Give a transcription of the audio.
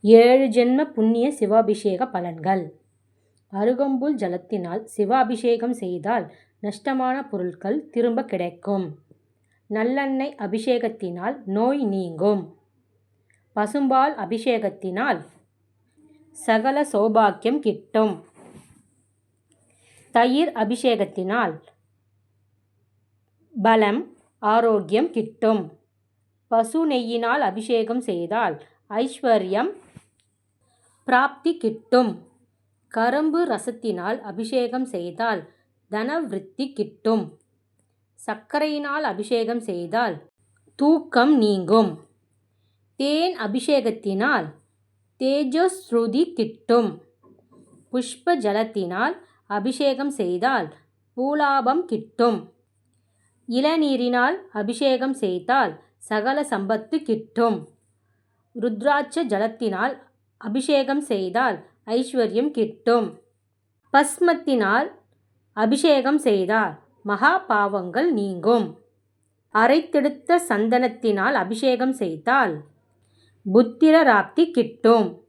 ஏழு ஜென்ம புண்ணிய சிவாபிஷேக பலன்கள் அருகம்புல் ஜலத்தினால் சிவாபிஷேகம் செய்தால் நஷ்டமான பொருட்கள் திரும்ப கிடைக்கும். நல்லெண்ணெய் அபிஷேகத்தினால் நோய் நீங்கும். பசும்பால் அபிஷேகத்தினால் சகல சௌபாக்கியம் கிட்டும். தயிர் அபிஷேகத்தினால் பலம் ஆரோக்கியம் கிட்டும். பசு நெய்யினால் அபிஷேகம் செய்தால் ஐஸ்வர்யம் பிராப்தி கிட்டும். கரும்பு ரசத்தினால் அபிஷேகம் செய்தால் தனவிருத்தி கிட்டும். சர்க்கரையினால் அபிஷேகம் செய்தால் தூக்கம் நீங்கும். தேன் அபிஷேகத்தினால் தேஜஸ்ருதி கிட்டும். புஷ்ப ஜலத்தினால் அபிஷேகம் செய்தால் பூலாபம் கிட்டும். இளநீரினால் அபிஷேகம் செய்தால் சகல சம்பத்து கிட்டும். ருத்ராட்ச ஜலத்தினால் அபிஷேகம் செய்தால் ஐஸ்வர்யம் கிட்டும். பஸ்மத்தினால் அபிஷேகம் செய்தால் மகா பாவங்கள் நீங்கும். அரைத்தெடுத்த சந்தனத்தினால் அபிஷேகம் செய்தால் புத்திரப்பிராப்தி கிட்டும்.